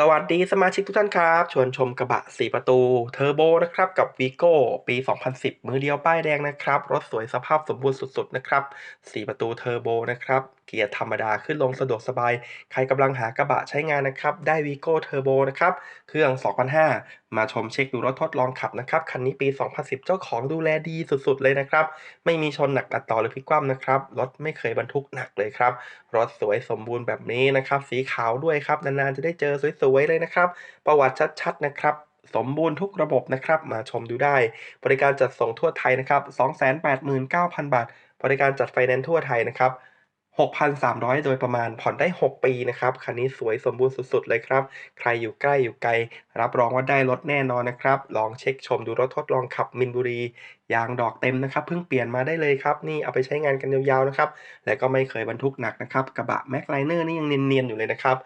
สวัสดีสมาชิกทุกท่านครับ ชวนชมกระบะ 4 ประตูเทอร์โบนะครับกับ v ีโก้ปี 2010 มือเดียวป้ายแดงนะครับ รถสวยสภาพสมบูรณ์สุดๆนะครับ 4 ประตูเทอร์โบนะครับ เกียร์ธรรมดาขึ้นลงสะดวกสบาย ใครกำลังหากระบะใช้งานนะครับ ได้ v ีโก้เทอร์โบนะครับ เครื่อง 2005 มาชมเช็คดูรถทดลองขับนะครับ คันนี้ปี 2010 เจ้าของดูแลดีสุดๆเลยนะครับ ไม่มีชนหนักตัดต่อหรือพลิกคว่ำนะครับ รถไม่เคยบรรทุกหนักเลยครับ รถสวยสมบูรณ์แบบนี้นะครับ สีขาวด้วยครับ นานๆจะได้เจอสวยๆเลยนะครับ ประวัติชัดๆนะครับสมบูรณ์ทุกระบบนะครับ มาชมดูได้ บริการจัดส่งทั่วไทยนะครับ 289,000 บาท บริการจัดไฟแนนซ์ทั่วไทยนะครับ 6,300 โดยประมาณผ่อนได้ 6 ปีนะครับ คันนี้สวยสมบูรณ์สุดๆเลยครับ ใครอยู่ใกล้อยู่ไกล รับรองว่าได้รถแน่นอนนะครับ ลองเช็คชมดูรถทดลองขับมินบุรี ยางดอกเต็มนะครับ เพิ่งเปลี่ยนมาได้เลยครับ นี่เอาไปใช้งานกันยาวๆนะครับ และก็ไม่เคยบรรทุกหนักนะครับ กระบะแม็กไลเนอร์นี่ยังเนียนๆอยู่เลยนะครับ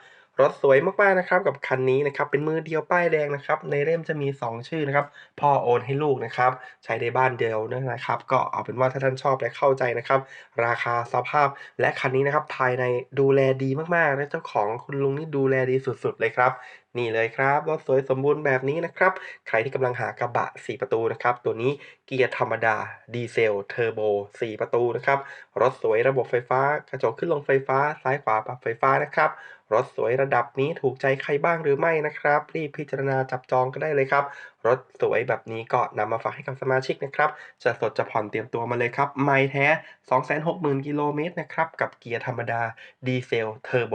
รถสวยมากๆนะครับกับคันนี้นะครับเป็นมือเดียวป้ายแดงนะครับในเล่มจะมี 2 ชื่อนะครับพ่อโอนให้ลูกนะครับใช้ในบ้านเดียวนะครับ ก็เอาเป็นว่าถ้าท่านชอบและเข้าใจนะครับ ราคาสภาพและคันนี้นะครับภายในดูแลดีมากๆและเจ้าของคุณลุงนี่ดูแลดีสุดๆเลยครับ นี่เลยครับรถสวยสมบูรณ์แบบนี้นะครับ ใครที่กำลังหากระบะ 4 ประตูนะครับ ตัวนี้เกียร์ธรรมดาดีเซลเทอร์โบ 4 ประตูนะครับ รถสวยระบบไฟฟ้ากระจกขึ้นลงไฟฟ้า ซ้ายขวาปรับไฟฟ้านะครับ รถสวยระดับนี้ถูกใจใครบ้างหรือไม่นะครับ รีบพิจารณาจับจองก็ได้เลยครับ รถสวยแบบนี้ก็นำมาฝากให้กับสมาชิกนะครับ จะสดจะผ่อนเตรียมตัวมาเลยครับ ไม่แท้ 260,000 กิโลเมตรนะครับ กับเกียร์ธรรมดาดีเซลเทอร์โบ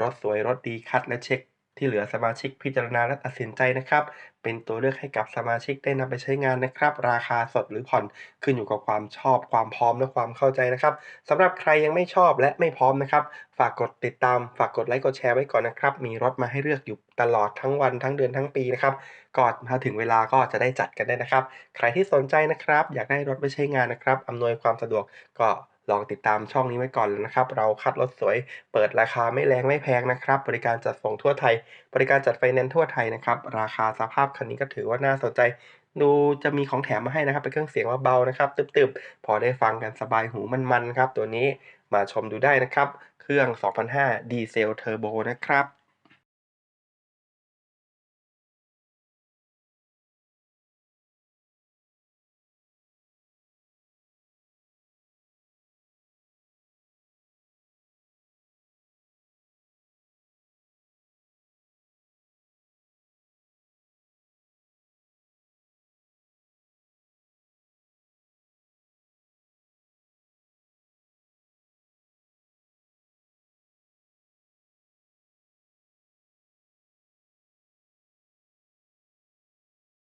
รถสวยรถดีคัดและเช็ค ที่เหลือสมาชิกพิจารณาและตัดสินใจนะครับ เป็นตัวเลือกให้กับสมาชิกได้นำไปใช้งานนะครับ ราคาสดหรือผ่อนขึ้นอยู่กับความชอบความพร้อมและความเข้าใจนะครับสำหรับใครยังไม่ชอบและไม่พร้อมนะครับ ฝากกดติดตามฝากกดไลค์กดแชร์ไว้ก่อนนะครับ มีรถมาให้เลือกอยู่ตลอดทั้งวันทั้งเดือนทั้งปีนะครับก่อนถ้าถึงเวลาก็จะได้จัดกันได้นะครับ ใครที่สนใจนะครับ อยากได้รถไปใช้งานนะครับอำนวยความสะดวกก็ ลองติดตามช่องนี้ไว้ก่อนเลยนะครับ เราคัดรถสวย เปิดราคาไม่แรงไม่แพงนะครับ บริการจัดส่งทั่วไทย บริการจัดไฟแนนซ์ทั่วไทยนะครับ ราคาสภาพคันนี้ก็ถือว่าน่าสนใจ ดูจะมีของแถมมาให้นะครับ เป็นเครื่องเสียงเบาๆนะครับ ตึบๆ พอได้ฟังกันสบายหูมันๆครับ ตัวนี้มาชมดูได้นะครับ เครื่อง 2005 ดีเซลเทอร์โบนะครับ